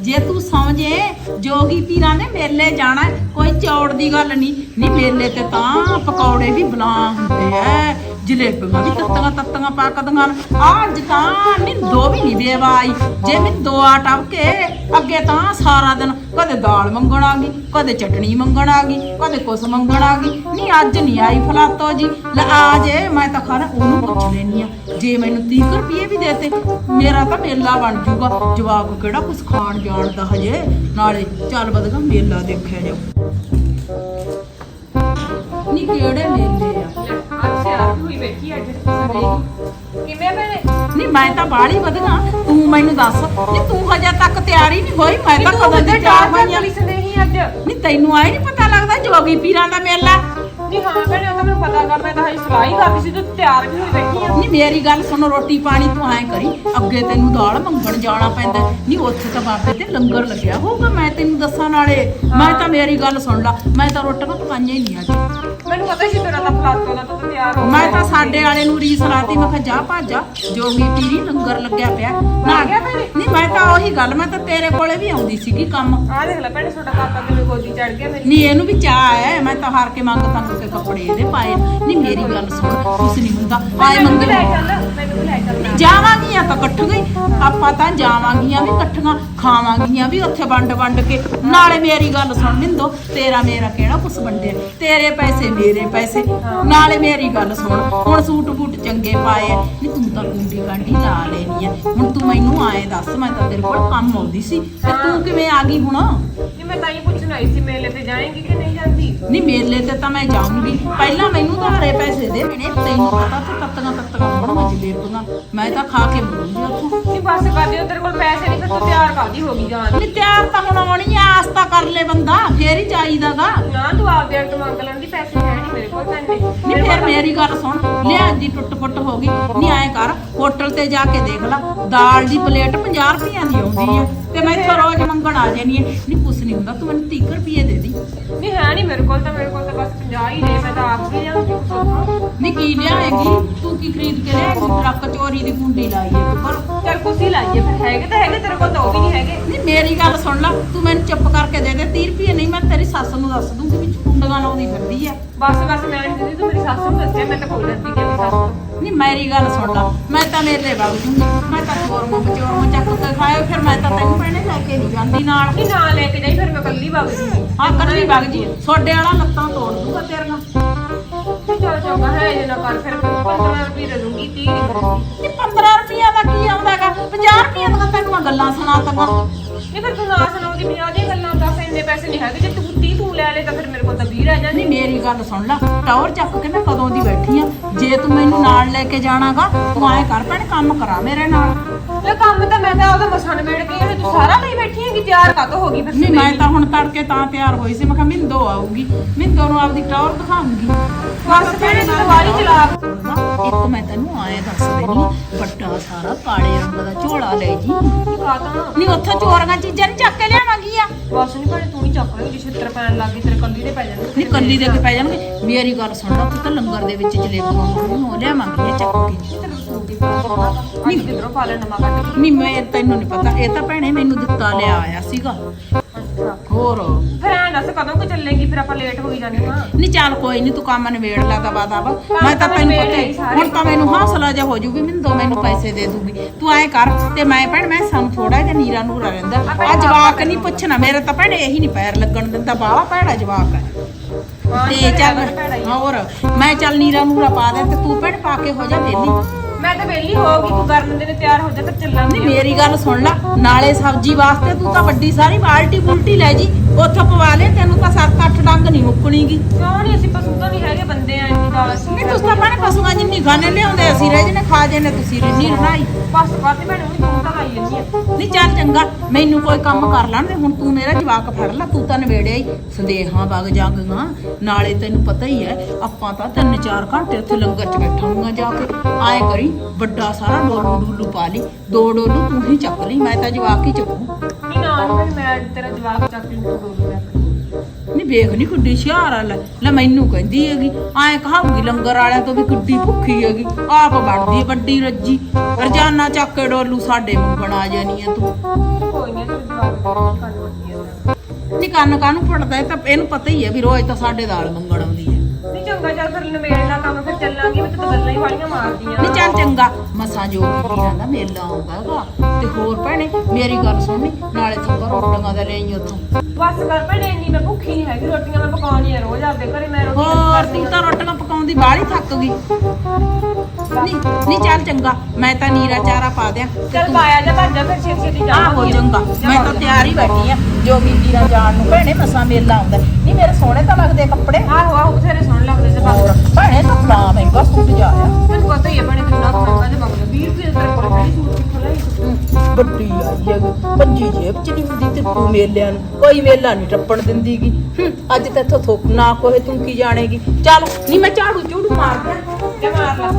ਜੇ ਤੂੰ ਸਮਝੇ ਜੋਗੀ ਪੀਰਾਂ ਨੇ ਮੇਲੇ ਜਾਣਾ, ਕੋਈ ਚੌੜ ਦੀ ਗੱਲ ਨਹੀਂ। ਨਹੀਂ ਮੇਲੇ ਤੇ ਤਾਂ ਪਕੌੜੇ ਵੀ ਬਣਾ ਹੁੰਦੇ ਐ। ਜਲੇਬੀਆਂ ਵੀ ਤੱਤੀਆਂ ਤੱਤੀਆਂ ਪੱਕਦੀਆਂ ਅੱਜ ਤਾਂ ਮਿੰਦੋ ਵੀ ਨਹੀਂ ਵੇਵਾ ਜੇ ਮਿੰਦੋ ਆ ਟੱਪ ਅੱਗੇ ਤਾਂ ਸਾਰਾ ਦਿਨ ਕਦੇ ਦਾਲ ਮੰਗਣ ਆ ਗਈ, ਕਦੇ ਚਟਣੀ ਮੰਗਣ ਆ ਗਈ, ਕਦੇ ਕੁਛ ਮੰਗਣ ਆ ਗਈ। ਨਹੀਂ, ਅੱਜ ਨਹੀਂ ਆਈ ਫਲਾਤੋ ਜੀ। ਲੈ ਆ ਜੇ, ਮੈਂ ਤਾਂ ਖਾਣਾ ਉਹਨੂੰ ਪੁੱਛ ਲੈਣੀ ਆ ਜੇ ਮੈਨੂੰ 30 ਰੁਪਏ ਵੀ ਦੇਤੇ, ਮੇਰਾ ਤਾਂ ਮੇਲਾ ਬਣ ਜੂਗਾ ਜਵਾਬ ਕਿਹੜਾ ਕੁਛ ਖਾਣ ਜਾਣ ਦਾ ਹਜੇ? ਨਾਲੇ ਚੱਲ ਬਦਗਾ ਮੇਲਾ ਦੇਖਿਆ ਜਾਓ ਨਹੀਂ, ਕਿਹੜੇ ਮੇਲੇ? ਹੋਈ ਬੈਠੀ ਅੱਜ। ਕਿਵੇਂ ਭੈਣੇ? ਨਹੀਂ ਮੈਂ ਤਾਂ ਬਾਹਲੀ ਵਧਗਾ ਤੂੰ ਮੈਨੂੰ ਦੱਸ। ਨਹੀਂ ਤੂੰ ਹਜੇ ਤੱਕ ਤਿਆਰੀ ਨਹੀਂ ਹੋਈ। ਮੈਂ ਤਾਂ ਕਦੋਂ ਦੀ ਤਿਆਰ ਹੋਈ ਆ? ਪੁਲਿਸ ਨਹੀਂ ਅੱਜ? ਨਹੀਂ ਤੈਨੂੰ ਆਈ ਨਹੀਂ ਪਤਾ ਲੱਗਦਾ ਜੋਗੀ ਪੀਰਾਂ ਦਾ ਮੇਲਾ? ਨਹੀਂ ਹਾਂ ਭੈਣੇ ਉਹ ਤਾਂ ਮੈਨੂੰ ਪਤਾ ਕਰ ਮੈਂ ਤਾਂ ਹਜੇ ਸਲਾਈ ਕਰਦੀ ਸੀ ਤੂੰ ਤਿਆਰ ਵੀ ਹੋਈ ਬੈਠੀ ਆ? ਨਹੀਂ ਮੇਰੀ ਗੱਲ ਸੁਣ ਰੋਟੀ ਪਾਣੀ ਤੂੰ ਐ ਕਰੀ। ਅੱਗੇ ਤੈਨੂੰ ਦਾਲ ਮੰਗਣ ਜਾਣਾ ਪੈਂਦਾ। ਨਹੀਂ ਉੱਥੇ ਤਾਂ ਬਾਬੇ ਤੇ ਲੰਗਰ ਲੱਗਿਆ ਹੋਊਗਾ ਮੈਂ ਤੈਨੂੰ ਦੱਸਾਂ ਨਾਲੇ। ਮੈਂ ਤਾਂ ਮੇਰੀ ਗੱਲ ਸੁਣ ਲਾ। ਮੈਂ ਤਾਂ ਰੋਟੀਆਂ ਪਕਾਈਆਂ ਹੀ ਨਹੀਂ ਅੱਜ। ਮੈਨੂੰ ਪਤਾ ਸੀ ਤੇਰਾ ਤਾਂ ਫਲਾਤੋ ਦਾ ਤੂੰ ਤਿਆਰ ਹੋ ਮੈਂ ਤਾਂ ਸਾਡੇ ਵਾਲੇ ਨੂੰ ਰੀਸ ਲਾਤੀ ਮੈਂ ਕਿਹਾ ਜਾ ਭਾਜਾ ਜੋਗੀ ਪੀਰੀ ਲੰਗਰ ਲੱਗਿਆ ਪਿਆ। ਨਾ ਗਿਆ? ਨਹੀਂ ਮੈਂ ਤਾਂ ਉਹੀ ਗੱਲ ਮੈਂ ਤਾਂ ਤੇਰੇ ਕੋਲੇ ਵੀ ਆਉਂਦੀ ਸੀਗੀ ਕੰਮ। ਆ ਦੇਖ ਲੈ ਭੈਣੇ ਛੋਟਾ ਕਾਕਾ ਤੇਰੇ ਗੋਦੀ ਚੜ ਗਿਆ ਮੇਰੀ। ਨਹੀਂ ਇਹਨੂੰ ਵੀ ਚਾਹ ਹੈ ਮੈਂ ਤਾਂ ਹਾਰ ਕੇ ਮੰਗ ਤੰਗ ਕੇ ਕੱਪੜੇ ਇਹਦੇ ਪਾਏ। ਨਹੀਂ ਮੇਰੀ ਗੱਲ ਸੁਣ ਕੁਛ ਨਹੀਂ ਹੁੰਦਾ। ਆਏ ਮੰਗੇ ਲੈ ਚੱਲ। ਮੈਨੂੰ ਵੀ ਲੈ ਚੱਲ ਨਾਲ। ਜਾਵਾਂਗੀਆਂ ਤਾਂ ਇਕੱਠੀਆਂ ਹੀ ਆਪਾਂ ਤਾਂ ਜਾਵਾਂਗੀਆਂ ਵੀ ਇਕੱਠੀਆਂ ਖਾਵਾਂਗੀਆਂ ਵੀ ਉੱਥੇ ਵੰਡ ਵੰਡ ਕੇ। ਨਾਲੇ ਮੇਰੀ ਗੱਲ ਸੁਣ ਮਿੰਦੋ ਤੇਰਾ ਮੇਰਾ ਕਿਹੜਾ ਕੁਛ ਵੰਡਿਆ? ਤੇਰੇ ਪੈਸੇ ਮੇਰੇ ਪੈਸੇ। ਨਾਲੇ ਮੇਰੀ ਗੱਲ ਸੁਣ ਹੁਣ ਸੂਟ ਬੂਟ ਚੰਗੇ ਪਾਏ ਨਹੀਂ ਤੂੰ ਤਾਂ ਕੁੰਡੀ ਕਾਂਡੀ ਲਾ ਲੈਣੀ ਆ। ਹੁਣ ਤੂੰ ਮੈਨੂੰ ਆਏ ਦੱਸ ਮੈਂ ਤਾਂ ਤੇਰੇ ਕੋਲ ਕੰਮ ਆਉਂਦੀ ਸੀ। ਤੇ ਤੂੰ ਕਿਵੇਂ ਆ ਗਈ ਹੁਣ? ਨਹੀਂ ਮੈਂ ਤਾਂ ਹੀ ਪੁੱਛਣ ਆਈ ਸੀ ਮੇਲੇ ਤੇ ਜਾਏਂਗੀ ਕਿ ਨਹੀਂ ਜਾਂਦੀ? ਨਹੀਂ ਮੇਲੇ ਤੇ ਤਾਂ ਮੈਂ ਜਾਊਂਗੀ। ਪਹਿਲਾਂ ਮੈਨੂੰ ਧਾਰੇ ਪੈਸੇ ਦੇ ਮੈਨੇ ਤੈਨੂੰ ਪਤਾ ਤੇ ਤੱਤੀਆਂ ਤੱਤੀਆਂ ਹੁਣ ਜਲੇਬੀਆਂ ਮੈਂ ਤਾਂ ਖਾ ਕੇ ਮੁੜੂੰਗੀ ਉੱਥੋਂ। ਨਹੀਂ ਬਸ ਕਰ ਦਿਓ ਤੇਰੇ ਕੋਲ ਪੈਸੇ ਨਹੀਂ ਫਿਰ ਤੂੰ ਤਿਆਰ ਕਰਦੀ ਹੋਗੀ ਜਾਣ ਨਹੀਂ ਤਿਆਰ ਤਾਂ ਹੁਣ ਆਉਣੀ ਆ ਆਸਤਾ ਕਰ ਲੈ ਬੰਦਾ ਫੇਰ ਹੀ ਚਾਹੀਦਾਗਾ। ਨਾ ਤੂੰ ਆਪਦੇ ਅੱਗੇ ਮੰਗ ਲੈਣ ਦੀ ਪੈਸੇ ਹੈ ਨਹੀਂ ਮੇਰੇ ਕੋਲ ਭੈਣੇ ਨਹੀਂ ਫੇਰ ਮੇਰੀ ਗੱਲ ਸੁਣ ਲਿਆ ਦੀ ਟੁੱਟ ਫੁੱਟ ਹੋ ਗਈ ਨਹੀਂ ਐ ਕਰ ਹੋਟਲ ਤੇ ਜਾ ਕੇ ਦੇਖ ਲੈ ਦਾਲ ਦੀ ਪਲੇਟ 50 ਰੁਪਈਆਂ ਦੀ ਆਉਂਦੀ ਆ ਤੇ ਮੈਂ ਇੱਥੋਂ ਰੋਜ਼ ਮੰਗਣ ਆ ਜਾਨੀ ਨਹੀਂ ਕੁਛ ਨਹੀਂ ਹੁੰਦਾ ਤੂੰ ਮੈਨੂੰ 30 ਰੁਪਏ ਦੇ ਦੀ। ਨਹੀਂ ਹੈ ਨਹੀਂ ਮੇਰੇ ਕੋਲ ਤਾਂ ਮੇਰੇ ਕੋਲ ਤਾਂ ਬਸ 50 ਹੀ ਨੇ ਮੈਂ ਤਾਂ ਆਪ ਵੀ ਜਾਊਂਗੀ ਨਹੀਂ ਕੀ ਲਿਆਏਗੀ? ਤੂੰ ਕੀ ਖਰੀਦ ਕੇ ਲਿਆਏਗੀ ਟਰੱਕ ਚੋਰੀ ਦੀ ਗੁੰਡੀ ਲਾਈ ਹੈ ਪਰ ਚਲ ਕੁਛ ਹੀ ਲਾਈਏ ਫਿਰ ਹੈਗੇ ਤਾਂ ਹੈਗੇ ਤੇਰੇ ਕੋਲ ਤਾਂ ਉਹ ਵੀ ਨਹੀਂ ਹੈਗੇ। ਨਹੀਂ ਮੇਰੀ ਗੱਲ ਸੁਣ ਲੈ ਤੂੰ ਮੈਨੂੰ ਚੁੱਪ ਕਰਕੇ ਦੇ ਦੇ 30 ਰੁਪਏ ਨਹੀਂ ਮੈਂ ਤੇਰੀ ਸੱਸ ਨੂੰ ਦੱਸ ਦੂੰਗੀ ਵੀ ਕੁੰਡੀਆਂ ਲਾਉਂਦੀ ਫਿਰਦੀ ਆ। ਬਸ ਬਸ ਮੈਂ ਨਹੀਂ ਦਿੰਦੀ ਤੂੰ ਮੇਰੀ ਸੱਸ ਨੂੰ ਦੱਸਿਆ ਮੈਂ ਤਾਂ ਕੋਈ ਦੱਸਦੀ ਕਿ ਸੱਸ ਨੂੰ। ਨਹੀਂ ਮੇਰੀ ਗੱਲ ਸੁਣ ਲਾ ਮੈਂ ਤਾਂ ਮੇਲੇ ਵਗ ਜੂੰਗੀ ਮੈਂ ਤਾਂ ਚੋਰ ਮੋ ਚੋਰ ਮੋ ਚੱਕ ਕੇ ਖਾਏ ਫਿਰ ਮੈਂ ਤਾਂ ਤੈਨੂੰ ਭੈਣੇ ਲੈ ਕੇ ਨਹੀਂ ਜਾਂਦੀ ਨਾਲ। ਨਹੀਂ ਨਾ ਲੈ ਕੇ ਜਾਈ ਫਿਰ ਮੈਂ ਕੱਲੀ ਵਗ ਜੂਗੀ। ਹਾਂ ਕੱਲੀ ਵਗ ਜੀ ਛੋਡੇ ਵਾਲਾ ਲੱਤਾਂ ਤੋੜ ਦੂਗਾ ਤੇਰੀਆਂ ਚਲ ਚੰਗਾ ਹੈ ਜੇ ਨਾ ਕਰ ਫਿਰ 15 ਰੁਪਏ ਦੇ ਦੂੰਗੀ 30 ਨਹੀਂ ਦੂੰਗੀ ਇਹ 15 ਰੁਪਈਆ ਦਾ ਕੀ ਆਉਂਦਾਗਾ 50 ਰੁਪਈਆ ਦੀਆਂ ਤੈਨੂੰ ਮੈਂ ਗੱਲਾਂ ਨਹੀਂ ਫਿਰ ਤੂੰ ਨਾ ਸੁਣਾਉਂਦੀ 50 ਦੀਆਂ ਗੱਲਾਂ ਤਾਂ ਫਿਰ ਇੰਨੇ ਪੈਸੇ ਨਹੀਂ ਹੈਗੇ। ਜੇ ਤੂੰ 30 ਤੂੰ ਲੈ ਲੈ ਤਾਂ ਫਿਰ ਮੇਰੇ ਕੋਲ ਤਾਂ 20 ਰਹਿ ਜਾਂਦੇ। ਨਹੀਂ ਮੇਰੀ ਗੱਲ ਸੁਣ ਲੈ ਟੌਰ ਚੱਕ ਕੇ ਮੈਂ ਕਦੋਂ ਦੀ ਬੈਠੀ ਆ? ਜੇ ਤੂੰ ਮੈਨੂੰ ਨਾਲ ਲੈ ਕੇ ਜਾਣਾਗਾ ਤੂੰ ਐਂ ਕਰ ਭੈਣੇ ਕੰਮ ਕਰਾ ਮੇਰੇ ਨਾਲ। ਲੈ ਕੰਮ ਤਾਂ ਮੈਂ ਤਾਂ ਉਹਦਾ ਮਸਣ ਮੇੜ ਕੇ ਆਈ, ਤੂੰ ਸਾਰਾ ਲਈ ਬੈਠੀ ਹੈ ਕਿ ਤਿਆਰ ਕਾਤੋਂ ਹੋ ਗਈ ਫਿਰ ਨਹੀਂ ਮੈਂ ਤਾਂ ਹੁਣ ਤੜਕੇ ਤਾਂ ਤਿਆਰ ਹੋਈ ਸੀ ਮੈਂ ਕਿਹਾ ਮਿੰਦੋ ਆਊਗੀ ਮਿੰਦੋ ਨੂੰ ਆਪਦੀ ਟੌਰ ਦਿਖਾਉਂਗੀ। ਬਸ ਤਾਂ ਬਾਹਲੀ ਚਲਾ ਇੱਕ ਮੈਂ ਤੈਨੂੰ ਆਏ ਦੱਸ ਦੇਣੀ ਵੱਡਾ ਸਾਰਾ ਕਾਲੇ ਰੰਗ ਦਾ ਝੋਲਾ ਲੈ ਜੀ। ਕਾਤਾਂ ਨਹੀਂ ਉੱਥੋਂ ਚੋਰੀਆਂ ਚੀਜ਼ਾਂ ਨਹੀਂ ਚੱਕ ਕੇ ਲਿਆਵਾਂਗੀ ਆ। ਬਸ ਨਹੀਂ ਭੈਣੇ ਤੂੰ ਹੀ ਚੱਕ ਜੇ ਛਿੱਤਰ ਪੈਣ ਲੱਗ ਗਈ ਤੇਰੇ ਕੱਲੀ ਦੇ ਪੈ ਜਾਣਗੇ। ਨਹੀਂ ਕੱਲੀ ਦੇ ਕੇ ਪੈ ਜਾਣਗੇ। ਮੇਰੀ ਗੱਲ ਸੁਣ ਲਾ ਤੂੰ ਤਾਂ ਲੰਗਰ ਦੇ ਵਿੱਚ ਜਲੇਬੀਆਂ ਹੋ ਲਿਆਵਾਂਗੀ ਇਹ ਚੱਕ ਕੇ। ਨਹੀਂ। ਕਿਧਰੋਂ ਪਾ ਲੈ ਨਵਾਂ ਕੱਢ ਕੇ ਨਹੀਂ ਮੈਂ ਤੈਨੂੰ ਨਹੀਂ ਪਤਾ ਇਹ ਤਾਂ ਭੈਣੇ ਮੈਨੂੰ ਦਿੱਤਾ ਲਿਆ ਆਇਆ ਸੀਗਾ। ਹੋਰ? ਫਿਰ ਐਂ ਦੱਸ ਕਦੋਂ ਕੁ ਚੱਲੇਗੀ? ਫਿਰ ਆਪਾਂ ਲੇਟ ਹੋਈ ਜਾਂਦੇ ਹਾਂ। ਨਹੀਂ ਚੱਲ ਕੋਈ ਨਹੀਂ ਤੂੰ ਕੰਮ ਨਿਬੇੜ ਲਾ ਦਵਾ ਦਵਾ ਮੈਂ ਤਾਂ ਤੈਨੂੰ ਪਤਾ ਹੀ-। ਹੁਣ ਤਾਂ ਮੈਨੂੰ ਹੌਸਲਾ ਜਿਹਾ ਹੋ ਜੂਗੀ ਮੈਨੂੰ ਦੋ ਮੈਨੂੰ ਪੈਸੇ ਦੇ ਦੂਗੀ। ਤੂੰ ਐਂ ਕਰ ਤੇ ਮੈਂ ਭੈਣ ਮੈਂ ਸਾਨੂੰ ਥੋੜਾ ਜਿਹਾ ਨੀਰਾ ਨੂਰਾ ਰਹਿੰਦਾ। ਆ ਜਵਾਕ ਨਹੀਂ ਪੁੱਛਣਾ ਮੇਰੇ ਤਾਂ ਭੈਣੇ ਇਹੀ ਨਹੀਂ ਪੈਰ ਲੱਗਣ ਦਿੰਦਾ ਬਾਹਲਾ ਭੈੜਾ ਜਵਾਕ ਹੈ। ਹਾਂ, ਤੇ ਚੱਲ ਹੀ। ਹੋਰ ਮੈਂ ਚੱਲ ਨੀਰਾ ਨੂਰਾ ਪਾ ਦੇ ਤੇ ਤੂੰ ਭੈਣ ਪਾ ਕੇ ਹੋ ਜਾ ਵੇਲੀ ਮੈਂ ਤਾਂ ਵਿਹਲੀ ਹੋ ਗਈ ਤੂੰ ਗਰਮ ਦੇ ਨੇ ਤਿਆਰ ਹੋ ਜਾ ਫਿਰ ਚੱਲਾਂਗੇ ਨਹੀਂ ਮੇਰੀ ਗੱਲ ਸੁਣ ਲੈ ਨਾਲੇ ਸਬਜ਼ੀ ਵਾਸਤੇ ਤੂੰ ਤਾਂ ਵੱਡੀ ਸਾਰੀ ਬਾਲਟੀ ਬੁਲਟੀ ਲੈ ਜੀ ਉੱਥੋਂ ਪਵਾ ਲੈ ਤੈਨੂੰ ਤਾਂ ਸੱਤ ਅੱਠ ਡੰਗ ਨਹੀਂ ਮੁੱਕਣੀਗੀ। ਕਿਉਂ ਨਹੀਂ ਅਸੀਂ ਪਸ਼ੂ ਤਾਂ ਨਹੀਂ ਹੈਗੇ ਬੰਦੇ ਆ ਨਹੀਂ, ਤੁਸੀਂ ਤਾਂ ਭਾਣੇ ਪਸ਼ੂਆਂ ਜਿੰਨੀ ਖਾਣੇ ਲਿਆਉਂਦੇ ਅਸੀਂ ਰਹਿ ਜਨੇ ਖਾ ਜਨੇ ਤੁਸੀਂ ਰਿੰਨੀ ਰਣਾਈ ਬਸ ਕਾਤੇ ਭੈਣੇ, ਉਹ ਤੂੰ ਤਾਂ ਲਾਈ ਜਾਂਦੀ ਆ। ਨਹੀਂ, ਚੱਲ ਚੰਗਾ, ਮੈਨੂੰ ਕੋਈ ਕੰਮ ਕਰ ਲੈਣ ਦੇ ਹੁਣ ਤੂੰ ਮੇਰਾ ਜਵਾਕ ਫੜ ਲੈ, ਤੂੰ ਤਾਂ ਨਵੇੜਿਆ ਹੀ ਸੰਦੇਹਾਂ ਵਗ ਜਾਗੀਆਂ, ਨਾਲੇ ਤੈਨੂੰ ਪਤਾ ਹੀ ਹੈ ਆਪਾਂ ਤਾਂ ਤਿੰਨ ਚਾਰ ਘੰਟੇ ਉੱਥੇ ਲੰਗਰ 'ਚ ਬੈਠਾਂਗਾ ਜਾ ਕੇ। ਆਏ ਕਰੀ, ਵੱਡਾ ਸਾਰਾ ਡੋਲੂ ਡੂਲੂ ਪਾ ਲਈ, ਦੋ ਡੋਲੂ ਤੂੰ ਹੀ ਚੱਕ ਲਈ, ਮੈਂ ਤਾਂ ਜਵਾਕ ਹੀ ਚੱਕੂ। ਨਹੀਂ, ਨਾ ਨਹੀਂ ਮੈਂ ਤੇਰਾ ਜਵਾਬ ਚੱਕ ਲੂ ਤੂੰ ਡੋਲ ਲਿਆ ਵੇਖ ਨਹੀਂ ਕੁੱਡੀ ਸ਼ਿਆਰ ਆ ਲੈ ਲੈ ਮੈਨੂੰ ਕਹਿੰਦੀ ਹੈਗੀ ਐਂ ਕਹਾਂਗੀ ਲੰਗਰ ਵਾਲਿਆਂ ਤੋਂ ਵੀ ਕੁੱਡੀ ਭੁੱਖੀ ਹੈਗੀ। ਆਪ ਬਣਦੀ ਵੱਡੀ ਰੱਜੀ। ਰਜਾਨਾ ਚੱਕ ਕੇ ਡੋਲੂ ਸਾਡੇ ਮੰਗਣ ਆ ਜਾਣੀ ਆ ਤੂੰ। ਕੋਈ ਨਹੀਂ ਤੇਰਾ ਜਵਾਬ ਕੰਨ ਨਹੀਂ ਪੜਦਾ ਇਹ ਤਾਂ ਇਹਨੂੰ ਪਤਾ ਹੀ ਹੈ ਵੀ ਰੋਜ਼ ਤਾਂ ਸਾਡੇ ਦਾਲ ਮੰਗਣ ਆਉਂਦੀ ਹੈ ਚੰਗਾ ਚੱਲ ਫਿਰ ਨਵੇੜਨਾ ਕੰਮ ਫਿਰ ਚੱਲਾਂਗੀ ਮੈਂ ਤਾਂ ਗੱਲਾਂ ਹੀ ਵਾਲੀਆਂ ਮਾਰਦੀਆਂ ਨਹੀਂ ਚੱਲ ਚੰਗਾ। ਮਸਾਂ ਜੋ ਵੀਰਾਂ ਦਾ ਮੇਲਾ ਆਉਂਦਾ ਹੈਗਾ। ਤੇ ਹੋਰ ਭੈਣੇ ਮੇਰੀ ਗੱਲ ਸੁਣਨੀ ਨਾਲੇ ਥੋੜਾ ਰੋਟੀਆਂ ਦਾ ਲੈਈ ਉੱਥੋਂ। ਬਸ ਕਰ ਭੈਣੇ ਇੰਨੀ ਮੈਂ ਭੁੱਖੀ ਨਹੀਂ ਹੈਗੀ ਰੋਟੀਆਂ ਮੈਂ ਪਕਾਉਣੀਆਂ ਰੋਜ਼ ਆਪਦੇ ਘਰੇ ਮੈਂ ਰੋਟੀਆਂ ਹੋਰ ਤੂੰ ਤਾਂ ਰੋਟੀਆਂ ਪਕਾਉਂਦੀ ਬਾਹਲੀ ਥੱਕ ਗਈ। ਨਹੀਂ ਨਹੀਂ ਚੱਲ ਚੰਗਾ। ਮੈਂ ਤਾਂ ਨੀਰਾ ਚਾਰਾ ਪਾ ਦਿਆਂ। ਤੇ ਚੱਲ ਤੂੰ- ਪਾਇਆ ਜਾ ਭੱਜ ਜਾ ਫਿਰ ਛੇਤੀ ਛੇਤੀ ਜਾ ਆਹੋ ਚੰਗਾ। ਮੈਂ ਤਾਂ ਤਿਆਰ ਹੀ ਬੈਠੀ ਆ। ਜੋਗੀ ਵੀਰਾਂ ਜਾਣ ਨੂੰ ਭੈਣੇ ਮਸਾਂ ਮੇਲਾ ਆਉਂਦਾ ਨਹੀਂ ਮੇਰੇ ਸੋਹਣੇ ਤਾਂ ਲੱਗਦੇ ਕੱਪੜੇ। ਆਹੋ ਆਹੋ ਬਥੇਰੇ ਸੋਹਣੇ ਲੱਗਦੇ ਤੇ ਹੋਰ ਭੈਣੇ ਤੂੰ ਨਾ ਮਹਿੰਗਾ ਸੂਟ ਜਾ ਆ ਮੈਨੂੰ ਪਤਾ ਹੀ ਹੈ ਬਣੇ ਕਿੰਨਾ ਮਹਿੰਗਾ ਤੇ ਮੰਗਦਾ 20 ਰੁਪਏ ਤੇਰੇ ਕੋਲ ਕਿਹੜੀ ਸੂਟ ਕਿੱਥੋਂ ਲਈ ਵੱਡੀ ਆਈ ਹੈ ਪੰਜੀ ਜੇਬ ਚ ਨਹੀਂ ਹੁੰਦੀ ਤੇ ਤੂੰ ਮੇਲਿਆਂ ਨੂੰ। ਕੋਈ ਮੇਲਾ ਨਹੀਂ ਟੱਪਣ ਦਿੰਦੀਗੀ। ਹੂੰ, ਅੱਜ ਤਾਂ ਇੱਥੋਂ ਥੁੱਕ ਨਾ ਕੋਏ ਤੂੰ ਕੀ ਜਾਣੇਗੀ। ਚੱਲ ਨਹੀਂ ਮੈਂ ਝਾੜੂ ਝੂੜੂ ਮਾਰ ਦਿਆਂ ਜਾ ਮਾਰ ਲਾ।